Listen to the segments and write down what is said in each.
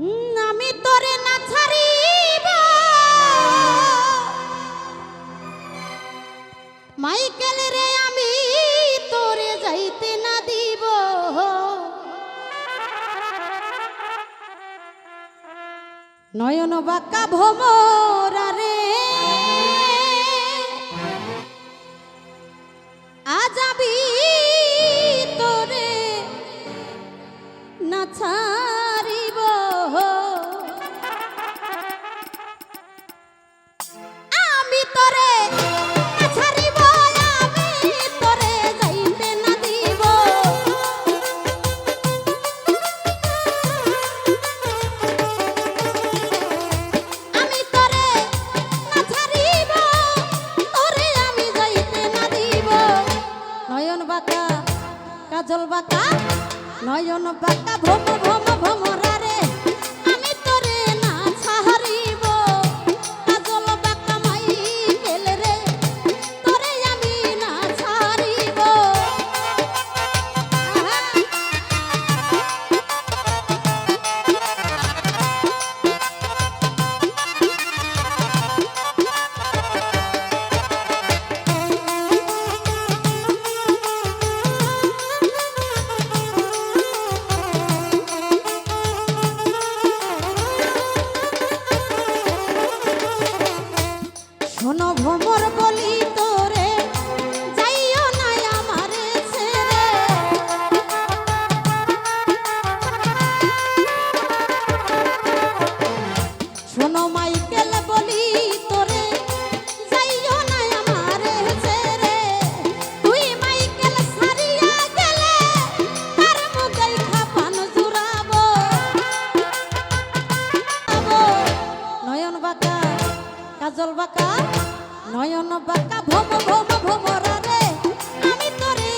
আমি তোরে না ছাড়িব। মাইকেল রে, আমি তোরে যাইতে না দিব। নয়ন বাঁকা ভমরা রে কাজল বাঁকা নয়ন বাঁকা ভোম ভোম ভোমরা কাজল বাঁকা নয়ন বাঁকা ভম ভম ভমরা রে। আমি তোরে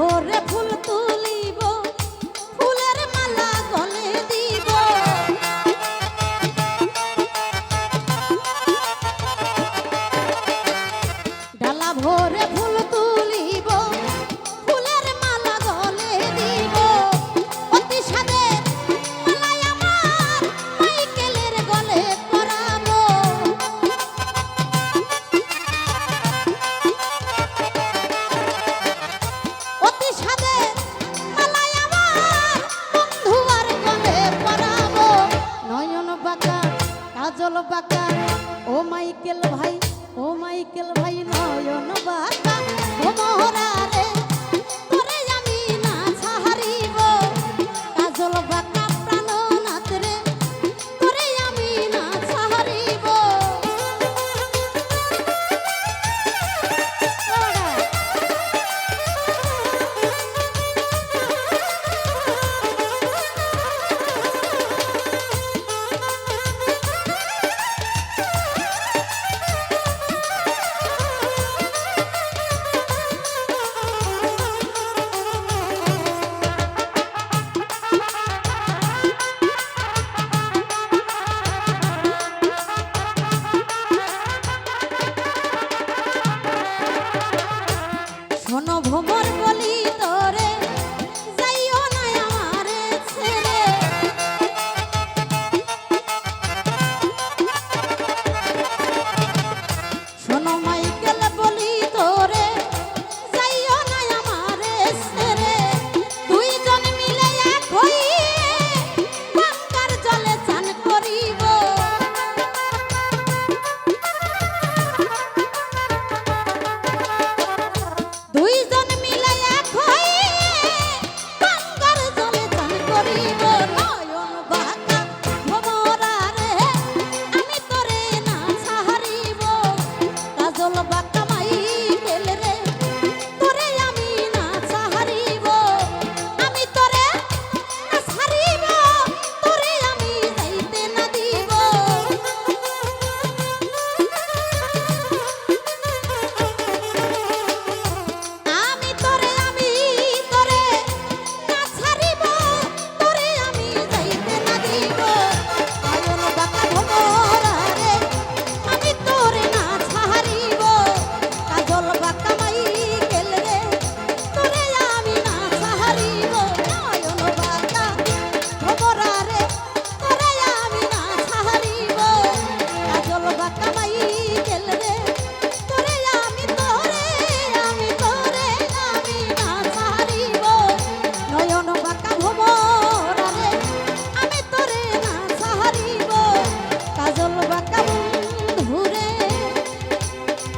mejor ভাই নয়ন বাকা ও মহরারে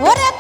Ура!